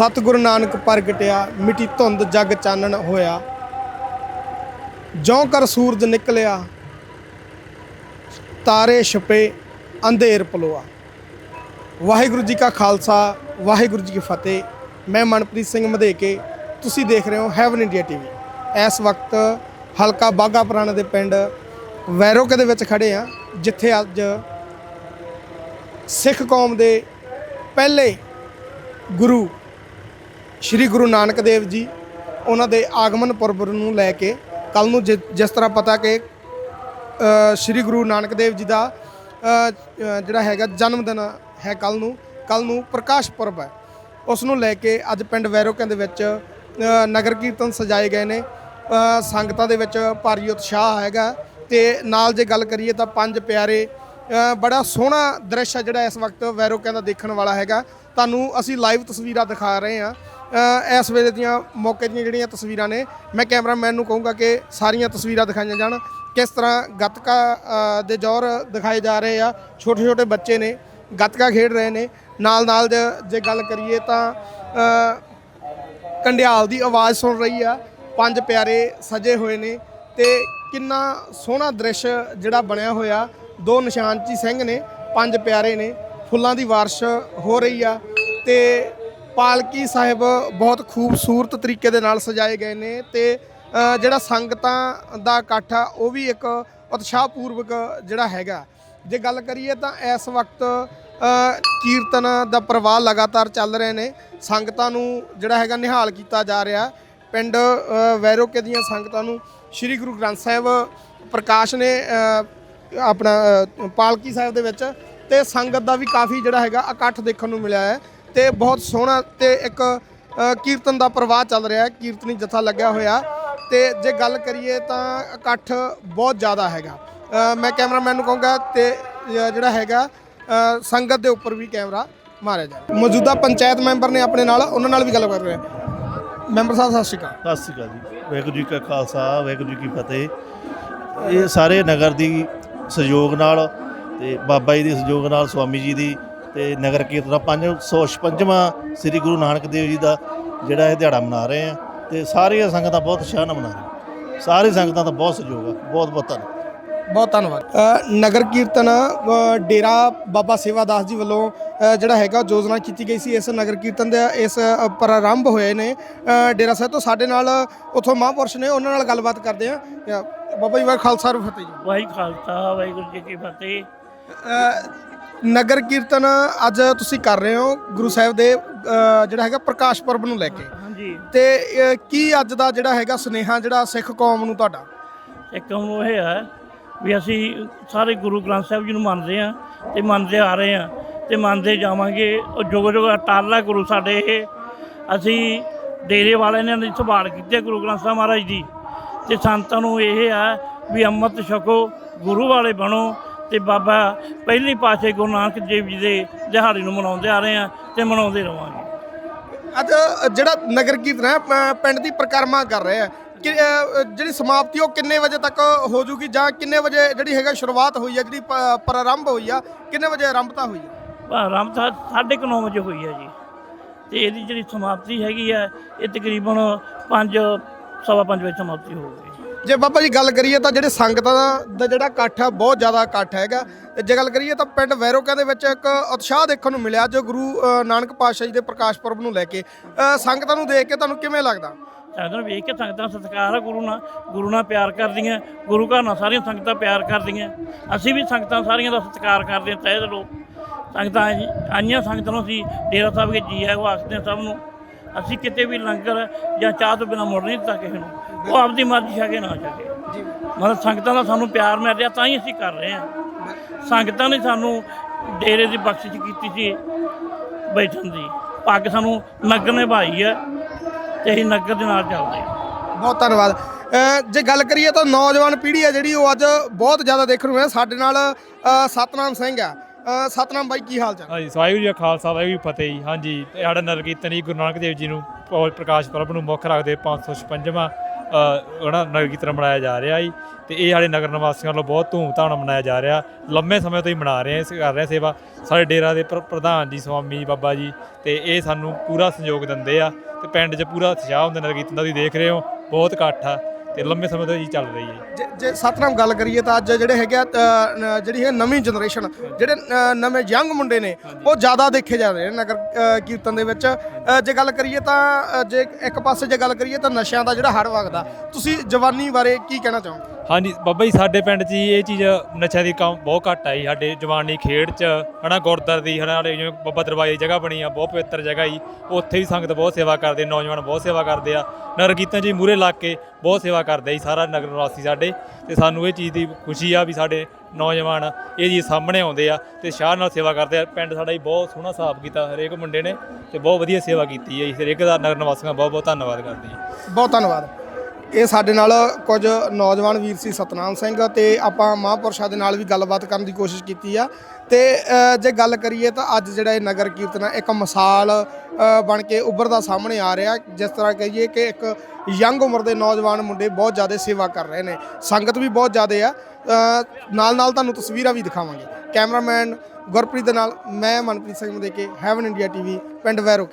ਸਤਿਗੁਰੂ ਨਾਨਕ ਪ੍ਰਗਟਿਆ, ਮਿੱਟੀ ਧੁੰਦ ਜਗ ਚਾਨਣ ਹੋਇਆ। ਜਿਉਂ ਕਰ ਸੂਰਜ ਨਿਕਲਿਆ, ਤਾਰੇ ਛਪੇ, ਅੰਧੇਰ ਪਲੋਆ। ਵਾਹਿਗੁਰੂ ਜੀ ਕਾ ਖਾਲਸਾ, ਵਾਹਿਗੁਰੂ ਜੀ ਕੀ ਫਤਿਹ। ਮੈਂ ਮਨਪ੍ਰੀਤ ਸਿੰਘ ਮਧੇਕੇ, ਤੁਸੀਂ ਦੇਖ ਰਹੇ ਹੋ ਹੈਵਨ ਇੰਡੀਆ ਟੀਵੀ ਇਸ ਵਕਤ ਹਲਕਾ ਬਾਗਾ ਪੁਰਾਣਾ ਦੇ ਪਿੰਡ ਵੈਰੋਕੇ ਦੇ ਵਿੱਚ ਖੜੇ ਆ ਜਿੱਥੇ ਅੱਜ ਸਿੱਖ ਕੌਮ ਦੇ ਪਹਿਲੇ ਗੁਰੂ ਸ਼੍ਰੀ ਗੁਰੂ ਨਾਨਕ ਦੇਵ ਜੀ ਉਹਨਾਂ ਦੇ ਆਗਮਨ ਪੁਰਬ ਨੂੰ ਲੈ ਕੇ ਕੱਲ ਨੂੰ ਜਿ- ਜਿਸ ਤਰ੍ਹਾਂ ਪਤਾ ਕਿ ਸ਼੍ਰੀ ਗੁਰੂ ਨਾਨਕ ਦੇਵ ਜੀ ਦਾ ਜਿਹੜਾ ਹੈਗਾ ਜਨਮ ਦਿਨ ਹੈ ਕੱਲ ਨੂੰ ਕੱਲ ਨੂੰ ਪ੍ਰਕਾਸ਼ ਪੁਰਬ ਹੈ। ਉਸ ਨੂੰ ਲੈ ਕੇ ਅੱਜ ਪਿੰਡ ਵੈਰੋਕਿਆਂ ਦੇ ਵਿੱਚ ਨਗਰ ਕੀਰਤਨ ਸਜਾਏ ਗਏ ਨੇ। ਸੰਗਤਾਂ ਦੇ ਵਿੱਚ ਭਾਰੀ ਉਤਸ਼ਾਹ ਹੈਗਾ ਤੇ ਨਾਲ ਜੇ ਗੱਲ ਕਰੀਏ ਤਾਂ ਪੰਜ ਪਿਆਰੇ ਬੜਾ ਸੋਹਣਾ ਦ੍ਰਿਸ਼ ਹੈ ਜਿਹੜਾ ਇਸ ਵਕਤ ਵੈਰੋਕਿਆਂ ਦਾ ਦੇਖਣ ਵਾਲਾ ਹੈਗਾ। ਤੁਹਾਨੂੰ ਅਸੀਂ ਲਾਈਵ ਤਸਵੀਰਾਂ ਦਿਖਾ ਰਹੇ ਹਾਂ। ਇਸ ਵੇਲੇ ਦੀਆਂ ਮੌਕੇ ਦੀਆਂ ਜਿਹੜੀਆਂ ਤਸਵੀਰਾਂ ਨੇ, ਮੈਂ ਕੈਮਰਾਮੈਨ ਨੂੰ ਕਹੂੰਗਾ ਕਿ ਸਾਰੀਆਂ ਤਸਵੀਰਾਂ ਦਿਖਾਈਆਂ ਜਾਣ। ਕਿਸ ਤਰ੍ਹਾਂ ਗੱਤਕਾ ਦੇ ਜ਼ੋਰ ਦਿਖਾਏ ਜਾ ਰਹੇ ਆ ਛੋਟੇ ਛੋਟੇ ਬੱਚੇ ਨੇ, ਗੱਤਕਾ ਖੇਡ ਰਹੇ ਨੇ। ਨਾਲ ਨਾਲ ਜੇ- ਗੱਲ ਕਰੀਏ ਤਾਂ ਕੰਡਿਆਲ ਦੀ ਆਵਾਜ਼ ਸੁਣ ਰਹੀ ਆ, ਪੰਜ ਪਿਆਰੇ ਸਜੇ ਹੋਏ ਨੇ ਤੇ ਕਿੰਨਾ ਸੋਹਣਾ ਦ੍ਰਿਸ਼ ਜਿਹੜਾ ਬਣਿਆ ਹੋਇਆ, ਦੋ ਨਿਸ਼ਾਨਚੀ ਸਿੰਘ ਨੇ, ਪੰਜ ਪਿਆਰੇ ਨੇ, ਫੁੱਲਾਂ ਦੀ ਵਾਰਸ਼ ਹੋ ਰਹੀ ਆ ਤੇ ਪਾਲਕੀ ਸਾਹਿਬ ਬਹੁਤ ਖੂਬਸੂਰਤ ਤਰੀਕੇ ਦੇ ਨਾਲ ਸਜਾਏ ਗਏ ਨੇ ਤੇ ਜਿਹੜਾ ਸੰਗਤਾਂ ਦਾ ਇਕੱਠ ਆ, ਉਹ ਵੀ ਇੱਕ ਉਤਸ਼ਾਹਪੂਰਵਕ ਜਿਹੜਾ ਹੈਗਾ। ਜੇ ਗੱਲ ਕਰੀਏ ਤਾਂ ਇਸ ਵਕਤ ਕੀਰਤਨ ਦਾ ਪ੍ਰਵਾਹ ਲਗਾਤਾਰ ਚੱਲ ਰਹੇ ਨੇ। ਸੰਗਤਾਂ ਨੂੰ ਜਿਹੜਾ ਹੈਗਾ ਨਿਹਾਲ ਕੀਤਾ ਜਾ ਰਿਹਾ। ਪਿੰਡ ਵੈਰੋਕੇ ਦੀਆਂ ਸੰਗਤਾਂ ਨੂੰ ਸ੍ਰੀ ਗੁਰੂ ਗ੍ਰੰਥ ਸਾਹਿਬ ਪ੍ਰਕਾਸ਼ ਨੇ ਆਪਣਾ ਪਾਲਕੀ ਸਾਹਿਬ ਦੇ ਵਿੱਚ ਤੇ ਸੰਗਤ ਦਾ ਵੀ ਕਾਫੀ ਜਿਹੜਾ ਹੈਗਾ ਇਕੱਠ ਦੇਖਣ ਨੂੰ ਮਿਲਿਆ ਹੈ। ਤੇ ਬਹੁਤ ਸੋਹਣਾ ਤੇ ਇੱਕ ਕੀਰਤਨ ਦਾ ਪ੍ਰਵਾਹ ਚੱਲ ਰਿਹਾ ਹੈ, ਕੀਰਤਨੀ ਜਥਾ ਲੱਗਿਆ ਹੋਇਆ। ਤੇ ਜੇ ਗੱਲ ਕਰੀਏ ਤਾਂ ਇਕੱਠ ਬਹੁਤ ਜ਼ਿਆਦਾ ਹੈਗਾ। ਮੈਂ ਕੈਮਰਾਮੈਨ ਨੂੰ ਕਹੂੰਗਾ ਤੇ ਜਿਹੜਾ ਹੈਗਾ ਸੰਗਤ ਦੇ ਉੱਪਰ ਵੀ ਕੈਮਰਾ ਮਾਰਿਆ ਜਾਵੇ। ਮੌਜੂਦਾ ਪੰਚਾਇਤ ਮੈਂਬਰ ਨੇ ਆਪਣੇ ਨਾਲ, ਉਹਨਾਂ ਨਾਲ ਵੀ ਗੱਲ ਕਰ ਰਹੇ ਮੈਂਬਰ ਸਾਹਿਬ, ਸਤਿ ਸ਼੍ਰੀ ਅਕਾਲ। ਸਤਿ ਸ਼੍ਰੀ ਅਕਾਲ ਜੀ। ਵਾਹਿਗੁਰੂ ਜੀ ਕਾ ਖਾਲਸਾ, ਵਾਹਿਗੁਰੂ ਜੀ ਕੀ ਫਤਿਹ। ਇਹ ਸਾਰੇ ਨਗਰ ਦੀ ਸਹਿਯੋਗ ਨਾਲ ਤੇ ਬਾਬਾ ਜੀ ਦੇ ਸਹਿਯੋਗ ਨਾਲ, ਸਵਾਮੀ ਜੀ ਦੀ ਤੇ ਨਗਰ ਕੀਰਤਨ ਦਾ 556ਵਾਂ ਸ੍ਰੀ ਗੁਰੂ ਨਾਨਕ ਦੇਵ ਜੀ ਦਾ ਜਿਹੜਾ ਇਹ ਦਿਹਾੜਾ ਮਨਾ ਰਹੇ ਆ ਤੇ ਸਾਰੀਆਂ ਸੰਗਤਾਂ ਬਹੁਤ ਉਤਸ਼ਾਹ ਨਾਲ ਮਨਾ ਰਹੀਆਂ। ਸਾਰੀ ਸੰਗਤਾਂ ਦਾ ਬਹੁਤ ਸਹਿਯੋਗ ਆ। ਬਹੁਤ ਬਹੁਤ ਧੰਨਵਾਦ ਬਹੁਤ ਧੰਨਵਾਦ। ਨਗਰ ਕੀਰਤਨ ਡੇਰਾ ਬਾਬਾ ਸੇਵਾਦਾਸ ਜੀ ਵੱਲੋਂ ਜਿਹੜਾ ਹੈਗਾ ਯੋਜਨਾ ਕੀਤੀ ਗਈ ਸੀ ਇਸ ਨਗਰ ਕੀਰਤਨ ਦੇ ਇਸ ਪ੍ਰਾਰੰਭ ਹੋਏ ਨੇ। ਡੇਰਾ ਸਾਹਿਬ ਤੋਂ ਸਾਡੇ ਨਾਲ ਉਥੋਂ ਮਹਾਂਪੁਰਸ਼ ਨੇ ਉਹਨਾਂ ਨਾਲ ਗੱਲਬਾਤ ਕਰਦੇ ਆ। ਬਾਬਾ ਜੀ ਵਾਹਿ ਖਾਲਸਾ ਫਤਿਹ ਜੀ ਵਾਹਿਗੁਰੂ ਖਾਲਸਾ ਵਾਹਿਗੁਰੂ ਜੀ ਕੀ ਫਤਿਹ। ਅ, ਨਗਰ ਕੀਰਤਨ ਅੱਜ ਤੁਸੀਂ ਕਰ ਰਹੇ ਹੋ ਗੁਰੂ ਸਾਹਿਬ ਦੇ ਜਿਹੜਾ ਹੈਗਾ ਪ੍ਰਕਾਸ਼ ਪੁਰਬ ਨੂੰ ਲੈ ਕੇ। ਹਾਂਜੀ। ਤੇ ਕੀ ਅੱਜ ਦਾ ਜਿਹੜਾ ਹੈਗਾ ਸੁਨੇਹਾ ਜਿਹੜਾ ਸਿੱਖ ਕੌਮ ਨੂੰ ਤੁਹਾਡਾ? ਇੱਕ ਨੂੰ ਇਹ ਹੈ ਵੀ ਅਸੀਂ ਸਾਰੇ ਗੁਰੂ ਗ੍ਰੰਥ ਸਾਹਿਬ ਜੀ ਨੂੰ ਮੰਨਦੇ ਆ ਤੇ ਮੰਨਦੇ ਆ ਰਹੇ ਆ ਤੇ ਮੰਨਦੇ ਜਾਵਾਂਗੇ। ਉਹ ਜੁਗ ਜੁਗ ਅਟਾਲਾ ਗੁਰੂ ਸਾਡੇ ਇਹ ਅਸੀਂ ਡੇਰੇ ਵਾਲਿਆਂ ਨੇ ਸੰਭਾਲ ਕੀਤੀ ਹੈ ਗੁਰੂ ਗ੍ਰੰਥ ਸਾਹਿਬ ਮਹਾਰਾਜ ਦੀ ਤੇ ਸੰਤਾਂ ਨੂੰ ਇਹ ਆ ਵੀ ਅੰਮ੍ਰਿਤ ਛਕੋ ਗੁਰੂ ਵਾਲੇ ਬਣੋ ਤੇ ਬਾਬਾ ਪਹਿਲੀ ਪਾਸੇ ਗੁਰੂ ਨਾਨਕ ਦੇਵ ਜੀ ਦੇ ਦਿਹਾੜੇ ਨੂੰ ਮਨਾਉਂਦੇ ਆ ਰਹੇ ਆ ਤੇ ਮਨਾਉਂਦੇ ਰਵਾਂਗੇ। ਅੱਜ ਜਿਹੜਾ ਨਗਰ ਕੀਰਤਨ ਹੈ ਪਿੰਡ ਦੀ ਪ੍ਰਕਰਮਾ ਕਰ ਰਹੇ ਆ। ਕਿ ਜਿਹੜੀ ਸਮਾਪਤੀ ਉਹ ਕਿੰਨੇ ਵਜੇ ਤੱਕ ਹੋ ਜੂਗੀ ਜਾਂ ਕਿੰਨੇ ਵਜੇ ਜਿਹੜੀ ਹੈਗਾ ਸ਼ੁਰੂਆਤ ਹੋਈ ਹੈ ਜਿਹੜੀ ਪ੍ਰਾਰੰਭ ਹੋਈ ਆ ਕਿੰਨੇ ਵਜੇ ਆਰੰਭਤਾ ਹੋਈ ਹੈ ਆਰਾਮ ਤਾਂ ਸਾਢੇ ਕੁ ਨੌ ਵਜੇ ਹੋਈ ਹੈ ਜੀ। ਤੇ ਇਹਦੀ ਜਿਹੜੀ ਸਮਾਪਤੀ ਹੈਗੀ ਹੈ ਇਹ ਤਕਰੀਬਨ 5 ਸਵਾ ਪੰਜ ਵਜੇ ਸਮਾਪਤੀ ਹੋਊਗੀ ਜੇ ਬਾਬਾ ਜੀ ਗੱਲ ਕਰੀਏ ਤਾਂ ਜਿਹੜੇ ਸੰਗਤਾਂ ਦਾ- ਜਿਹੜਾ ਇਕੱਠ ਆ, ਬਹੁਤ ਜ਼ਿਆਦਾ ਇਕੱਠ ਹੈਗਾ। ਤੇ ਜੇ ਗੱਲ ਕਰੀਏ ਤਾਂ ਪਿੰਡ ਵੈਰੋਕਾ ਦੇ ਵਿੱਚ ਇੱਕ ਉਤਸ਼ਾਹ ਦੇਖਣ ਨੂੰ ਮਿਲਿਆ, ਜੋ ਗੁਰੂ ਨਾਨਕ ਪਾਤਸ਼ਾਹ ਜੀ ਦੇ ਪ੍ਰਕਾਸ਼ ਪੁਰਬ ਨੂੰ ਲੈ ਕੇ। ਸੰਗਤਾਂ ਨੂੰ ਦੇਖ ਕੇ ਤੁਹਾਨੂੰ ਕਿਵੇਂ ਲੱਗਦਾ? ਸੰਗਤਾਂ ਨੂੰ ਵੇਖ ਕੇ ਸੰਗਤਾਂ ਦਾ ਸਤਿਕਾਰ ਆ, ਗੁਰੂ ਨਾਲ ਗੁਰੂ ਨਾਲ ਪਿਆਰ ਕਰਦੀਆਂ, ਗੁਰੂ ਘਰ ਨਾਲ ਸਾਰੀਆਂ ਸੰਗਤਾਂ ਪਿਆਰ ਕਰਦੀਆਂ। ਅਸੀਂ ਵੀ ਸੰਗਤਾਂ ਸਾਰੀਆਂ ਦਾ ਸਤਿਕਾਰ ਕਰਦੇ ਹਾਂ, ਤਹਿ ਦਿਲੋਂ। ਸੰਗਤਾਂ ਆਈ- ਆਈਆਂ ਸੰਗਤਾਂ ਨੂੰ ਅਸੀਂ ਡੇਰਾ ਸਾਹਿਬ ਕੇ ਜੀ ਆਇਓ ਆਖਦੇ ਹਾਂ ਸਭ ਨੂੰ। ਅਸੀਂ ਕਿਤੇ ਵੀ ਲੰਗਰ ਜਾਂ ਚਾਹ ਤੋਂ ਬਿਨਾਂ ਮੁੜ ਨਹੀਂ ਦਿੱਤਾ ਕਿਸੇ ਨੂੰ। ਉਹ ਆਪਦੀ ਮਰਜ਼ੀ ਛਕੇ ਨਾ ਛਕੇ ਜੀ। ਮਤਲਬ ਸੰਗਤਾਂ ਦਾ ਸਾਨੂੰ ਪਿਆਰ ਮਿਲ ਰਿਹਾ ਤਾਂ ਹੀ ਅਸੀਂ ਕਰ ਰਹੇ ਹਾਂ। ਸੰਗਤਾਂ ਨੇ ਸਾਨੂੰ ਡੇਰੇ ਦੀ ਬਖਸ਼ਿਸ਼ ਕੀਤੀ ਸੀ ਬੈਠਣ ਦੀ। ਪੱਗ ਸਾਨੂੰ ਨਗਰ ਨੇ ਭਾਈ ਹੈ ਤੇ ਅਸੀਂ ਨਗਰ ਦੇ ਨਾਲ ਚੱਲਦੇ ਹਾਂ। ਬਹੁਤ ਧੰਨਵਾਦ। ਜੇ ਗੱਲ ਕਰੀਏ ਤਾਂ ਨੌਜਵਾਨ ਪੀੜ੍ਹੀ ਹੈ ਜਿਹੜੀ ਉਹ ਅੱਜ ਬਹੁਤ ਜ਼ਿਆਦਾ ਦੇਖਣ ਨੂੰ ਮਿਲਿਆ। ਸਾਡੇ ਨਾਲ ਸਤਨਾਮ ਸਿੰਘ ਆ ਸਤਨਾਮ ਬਾਈ ਕੀ ਹਾਲ ਚਾਲ? ਹਾਂਜੀ ਵਾਹਿਗੁਰੂ ਜੀ ਕਾ ਖਾਲਸਾ ਵਾਹਿਗੁਰੂ ਜੀ ਕੀ ਫਤਿਹ ਜੀ। ਹਾਂਜੀ ਤੇ ਸਾਡਾ ਜੀ ਗੁਰੂ ਨਾਨਕ ਦੇਵ ਜੀ ਨੂੰ ਪ੍ਰਕਾਸ਼ ਪੁਰਬ ਨੂੰ ਮੁੱਖ ਰੱਖਦੇ 556ਵਾਂ ਉਹਨਾਂ ਨਗਰ ਕੀਰਤਨ ਮਨਾਇਆ ਜਾ ਰਿਹਾ ਜੀ। ਤੇ ਇਹ ਸਾਡੇ ਨਗਰ ਨਿਵਾਸੀਆਂ ਵੱਲੋਂ ਬਹੁਤ ਧੂਮਧਾਮ ਨਾਲ ਮਨਾਇਆ ਜਾ ਰਿਹਾ। ਲੰਮੇ ਸਮੇਂ ਤੋਂ ਹੀ ਮਨਾ ਰਹੇ ਹਾਂ ਇਸ ਕਰ ਰਹੇ ਸੇਵਾ। ਸਾਡੇ ਡੇਰਾ ਦੇ ਪ੍ਰ- ਪ੍ਰਧਾਨ ਜੀ ਸਵਾਮੀ ਬਾਬਾ ਜੀ, ਤੇ ਇਹ ਸਾਨੂੰ ਪੂਰਾ ਸਹਿਯੋਗ ਦਿੰਦੇ ਆ। ਤੇ ਪਿੰਡ 'ਚ ਪੂਰਾ ਉਤਸ਼ਾਹ ਹੁੰਦਾ ਨਗਰ ਕੀਰਤਨ ਦਾ। ਤੁਸੀਂ ਦੇਖ ਰਹੇ ਹੋ, ਬਹੁਤ ਇਕੱਠ ਆ। ਤੇ ਲੰਮੇ ਸਮੇਂ ਤੋਂ ਹੀ ਚੱਲ ਰਹੀ ਹੈ। ਜੇ- ਜੇ ਸਤਨਾਮ ਗੱਲ ਕਰੀਏ ਤਾਂ ਅੱਜ ਜਿਹੜੇ ਹੈਗੇ ਆ, ਅ, ਨ- ਜਿਹੜੀ ਹੈ ਨਵੀਂ ਜਨਰੇਸ਼ਨ ਜਿਹੜੇ ਅ, ਨਵੇਂ ਯੰਗ ਮੁੰਡੇ ਨੇ ਉਹ ਜ਼ਿਆਦਾ ਦੇਖੇ ਜਾ ਰਹੇ ਨੇ ਨਗਰ ਅ, ਕੀਰਤਨ ਦੇ ਵਿੱਚ। ਅ, ਜੇ ਗੱਲ ਕਰੀਏ ਤਾਂ ਅ, ਜੇ ਇੱਕ ਪਾਸੇ ਜੇ ਗੱਲ ਕਰੀਏ ਤਾਂ ਨਸ਼ਿਆਂ ਦਾ ਜਿਹੜਾ ਹੜ ਵਗਦਾ ਤੁਸੀਂ ਜਵਾਨੀ ਬਾਰੇ ਕੀ ਕਹਿਣਾ ਚਾਹੋਗੇ? ਹਾਂਜੀ, ਬਾਬਾ ਜੀ, ਸਾਡੇ ਪਿੰਡ 'ਚ ਜੀ ਇਹ ਚੀਜ਼ ਨਸ਼ਿਆਂ ਦੀ ਕੰਮ ਬਹੁਤ ਘੱਟ ਆ ਜੀ। ਸਾਡੇ ਜਵਾਨੀ ਖੇਡ 'ਚ, ਹਨਾ, ਗੁਰਦੁਆਰੇ ਦੀ ਹਨਾ ਸਾਡੇ ਜਿਵੇਂ ਬਾਬਾ ਦਰਬਾਰ ਦੀ ਜਗ੍ਹਾ ਬਣੀ ਆ, ਬਹੁਤ ਪਵਿੱਤਰ ਜਗ੍ਹਾ ਜੀ। ਉੱਥੇ ਵੀ ਸੰਗਤ ਬਹੁਤ ਸੇਵਾ ਕਰਦੇ, ਨੌਜਵਾਨ ਬਹੁਤ ਸੇਵਾ ਕਰਦੇ ਆ। ਨਗਰ ਕੀਰਤਨ ਜੀ ਮੂਰੇ ਲੱਗ ਕੇ ਬਹੁਤ ਸੇਵਾ ਕਰਦੇ ਆ ਜੀ, ਸਾਰਾ ਨਗਰ ਨਿਵਾਸੀ ਸਾਡੇ। ਤੇ ਸਾਨੂੰ ਇਹ ਚੀਜ਼ ਦੀ ਖੁਸ਼ੀ ਆ ਵੀ ਸਾਡੇ ਨੌਜਵਾਨ ਇਹ ਜੀ ਸਾਹਮਣੇ ਆਉਂਦੇ ਆ ਤੇ ਸ਼ਾਹ ਨਾਲ ਸੇਵਾ ਕਰਦੇ ਆ। ਪਿੰਡ ਸਾਡਾ ਜੀ ਬਹੁਤ ਸੋਹਣਾ ਸਾਫ਼ ਕੀਤਾ ਹਰੇਕ ਮੁੰਡੇ ਨੇ ਤੇ ਬਹੁਤ ਵਧੀਆ ਸੇਵਾ ਕੀਤੀ ਹੈ ਜੀ। ਹਰੇਕ ਦਾ ਨਗਰ ਨਿਵਾਸੀਆਂ ਦਾ ਬਹੁਤ ਬਹੁਤ ਧੰਨਵਾਦ ਕਰਦੇ ਹਾਂ ਬਹੁਤ ਧੰਨਵਾਦ। ਇਹ ਸਾਡੇ ਨਾਲ ਕੁਝ ਨੌਜਵਾਨ ਵੀਰ ਸੀ ਸਤਨਾਮ ਸਿੰਘ ਤੇ ਆਪਾਂ ਮਹਾਂਪੁਰਸ਼ਾਂ ਦੇ ਨਾਲ ਵੀ ਗੱਲਬਾਤ ਕਰਨ ਦੀ ਕੋਸ਼ਿਸ਼ ਕੀਤੀ ਆ। ਤੇ ਜੇ ਗੱਲ ਕਰੀਏ ਤਾਂ ਅੱਜ ਜਿਹੜਾ ਇਹ ਨਗਰ ਕੀਰਤਨ ਹੈ ਇੱਕ ਮਿਸਾਲ ਬਣ ਕੇ ਉੱਭਰਦਾ ਸਾਹਮਣੇ ਆ ਰਿਹਾ। ਜਿਸ ਤਰ੍ਹਾਂ ਕਹੀਏ ਕਿ ਇੱਕ ਯੰਗ ਉਮਰ ਦੇ ਨੌਜਵਾਨ ਮੁੰਡੇ ਬਹੁਤ ਜ਼ਿਆਦਾ ਸੇਵਾ ਕਰ ਰਹੇ ਨੇ। ਸੰਗਤ ਵੀ ਬਹੁਤ ਜ਼ਿਆਦਾ ਆ। ਨਾਲ ਨਾਲ ਤੁਹਾਨੂੰ ਤਸਵੀਰਾਂ ਵੀ ਦਿਖਾਵਾਂਗੇ। ਕੈਮਰਾਮੈਨ ਗੁਰਪ੍ਰੀਤ ਦੇ ਨਾਲ ਮੈਂ ਮਨਪ੍ਰੀਤ ਸਿੰਘ ਦੇ ਕੇ ਹੈਵਨ ਇੰਡੀਆ ਟੀਵੀ ਪਿੰਡ ਵੈਰੋਕੇ।